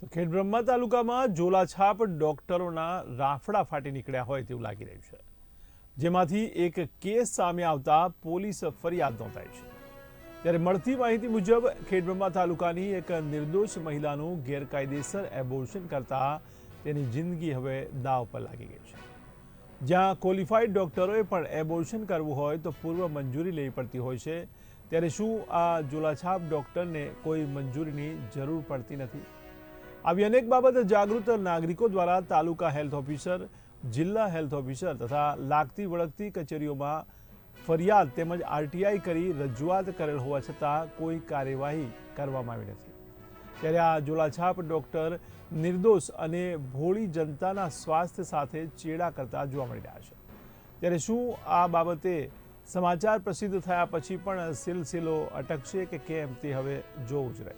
તો ખેડબ્રહ્મા તાલુકામાં ઝોલાછાપ ડોક્ટરોના રાફડા ફાટી નીકળ્યા હોય તેવું લાગી રહ્યું છે. જેમાંથી એક કેસ સામે આવતા પોલીસ ફરિયાદ નોંધાઈ છે. ત્યારે મળતી માહિતી મુજબ ખેડબ્રહ્મા તાલુકાની એક નિર્દોષ મહિલાનું ગેરકાયદેસર એબોર્શન કરતા તેની જિંદગી હવે દાવ પર લાગી ગઈ છે. જ્યાં ક્વોલિફાઈડ ડોક્ટરોએ પણ એબોર્શન કરવું હોય તો પૂર્વ મંજૂરી લેવી પડતી હોય છે. ત્યારે શું આ ઝોલાછાપ ડોક્ટરને કોઈ મંજૂરીની જરૂર પડતી નથી? આવી અનેક બાબતે જાગૃત નાગરિકો દ્વારા તાલુકા હેલ્થ ઓફિસર, જિલ્લા હેલ્થ ઓફિસર તથા લાગતી વળગતી કચેરીઓમાં ફરિયાદ તેમજ આરટીઆઈ કરી રજૂઆત કરેલ હોવા છતાં કોઈ કાર્યવાહી કરવામાં આવી નથી. ત્યારે આ જોલાછાપ ડોક્ટર નિર્દોષ અને ભોળી જનતાના સ્વાસ્થ્ય સાથે ચેડા કરતા જોવા મળી રહ્યા છે. ત્યારે શું આ બાબતે સમાચાર પ્રસિદ્ધ થયા પછી પણ સિલસિલો અટકશે કે કેમ તે હવે જોવું જ રહે.